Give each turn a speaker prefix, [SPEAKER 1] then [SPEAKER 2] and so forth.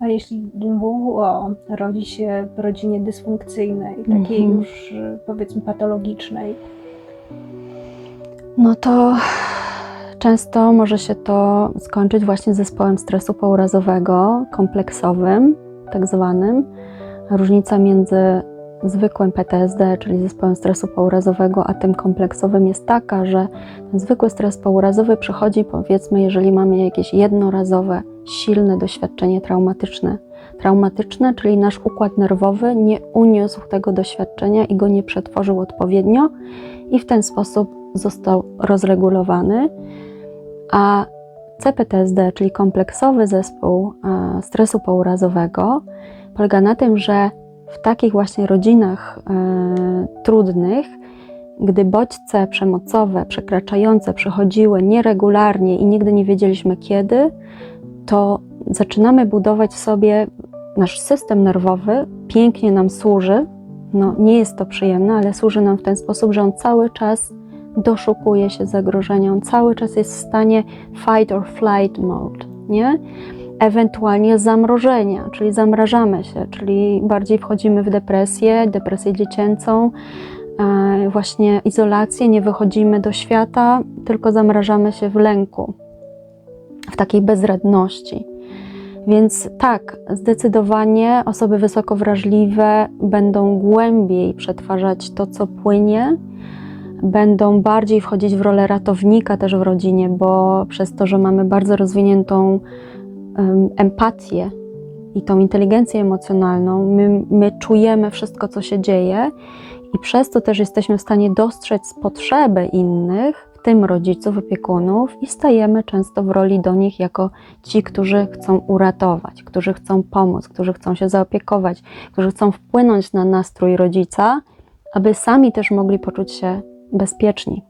[SPEAKER 1] A jeśli WWO rodzi się w rodzinie dysfunkcyjnej, takiej
[SPEAKER 2] Mhm.
[SPEAKER 1] już y, powiedzmy patologicznej,
[SPEAKER 2] No to często może się to skończyć właśnie zespołem stresu pourazowego, kompleksowym, tak zwanym. Różnica między zwykłym PTSD, czyli zespołem stresu pourazowego, a tym kompleksowym jest taka, że ten zwykły stres pourazowy przychodzi, powiedzmy, jeżeli mamy jakieś jednorazowe, silne doświadczenie traumatyczne. Traumatyczne, czyli nasz układ nerwowy nie uniósł tego doświadczenia i go nie przetworzył odpowiednio, i w ten sposób został rozregulowany. A CPTSD, czyli kompleksowy zespół e, stresu pourazowego, polega na tym, że w takich właśnie rodzinach e, trudnych, gdy bodźce przemocowe, przekraczające przychodziły nieregularnie i nigdy nie wiedzieliśmy kiedy, to zaczynamy budować w sobie nasz system nerwowy, pięknie nam służy. No, nie jest to przyjemne, ale służy nam w ten sposób, że on cały czas doszukuje się zagrożenia, on cały czas jest w stanie fight or flight mode, nie? Ewentualnie zamrożenia, czyli zamrażamy się, czyli bardziej wchodzimy w depresję, depresję dziecięcą, e, właśnie izolację, nie wychodzimy do świata, tylko zamrażamy się w lęku, takiej bezradności. Więc tak, zdecydowanie osoby wysoko wrażliwe będą głębiej przetwarzać to, co płynie, będą bardziej wchodzić w rolę ratownika też w rodzinie, bo przez to, że mamy bardzo rozwiniętą em, empatię i tą inteligencję emocjonalną, my, my czujemy wszystko, co się dzieje i przez to też jesteśmy w stanie dostrzec potrzeby innych, w tym rodziców, opiekunów, i stajemy często w roli do nich jako ci, którzy chcą uratować, którzy chcą pomóc, którzy chcą się zaopiekować, którzy chcą wpłynąć na nastrój rodzica, aby sami też mogli poczuć się bezpieczni.